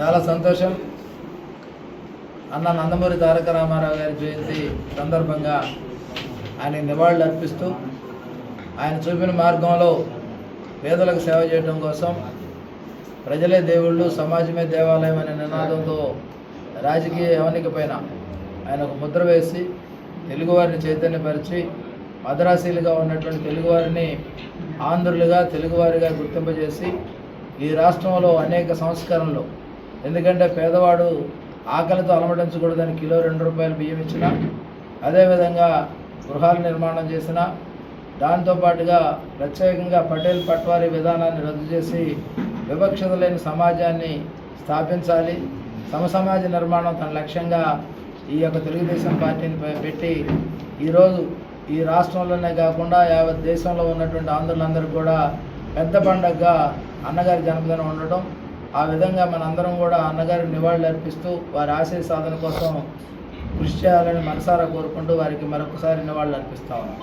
చాలా సంతోషం. అన్న నందమూరి తారక రామారావు గారి జయంతి సందర్భంగా ఆయన నివాళులు అర్పిస్తూ ఆయన చూపిన మార్గంలో పేదలకు సేవ చేయడం కోసం ప్రజలే దేవుళ్ళు సమాజమే దేవాలయం అనే నినాదంతో రాజకీయ యవనిక పైన ఆయన ఒక ముద్ర వేసి తెలుగువారిని చైతన్యపరిచి మద్రాసీలుగా ఉన్నటువంటి తెలుగువారిని ఆంధ్రులుగా తెలుగువారిగా గుర్తింపజేసి ఈ రాష్ట్రంలో అనేక సంస్కరణలు ఎందుకంటే పేదవాడు ఆకలితో అలమటించకూడదని కిలో రెండు రూపాయలు బియ్యం ఇచ్చిన అదేవిధంగా గృహాలు నిర్మాణం చేసిన దాంతోపాటుగా ప్రత్యేకంగా పటేల్ పట్వారీ విధానాన్ని రద్దు చేసి వివక్షత లేని సమాజాన్ని స్థాపించాలి. సమసమాజ నిర్మాణం తన లక్ష్యంగా ఈ యొక్క తెలుగుదేశం పార్టీని పెట్టి ఈరోజు ఈ రాష్ట్రంలోనే కాకుండా యావత్ దేశంలో ఉన్నటువంటి ఆంధ్రులందరూ కూడా పెద్ద పండగగా అన్నగారి జన్మదినం ఉండటం ఆ విధంగా మనందరం కూడా అన్నగారికి నివాళులు అర్పిస్తూ వారి ఆశయ సాధన కోసం కృషి చేయాలని మనసారా కోరుకుంటూ వారికి మరొకసారి నివాళులు అర్పిస్తా ఉన్నాం.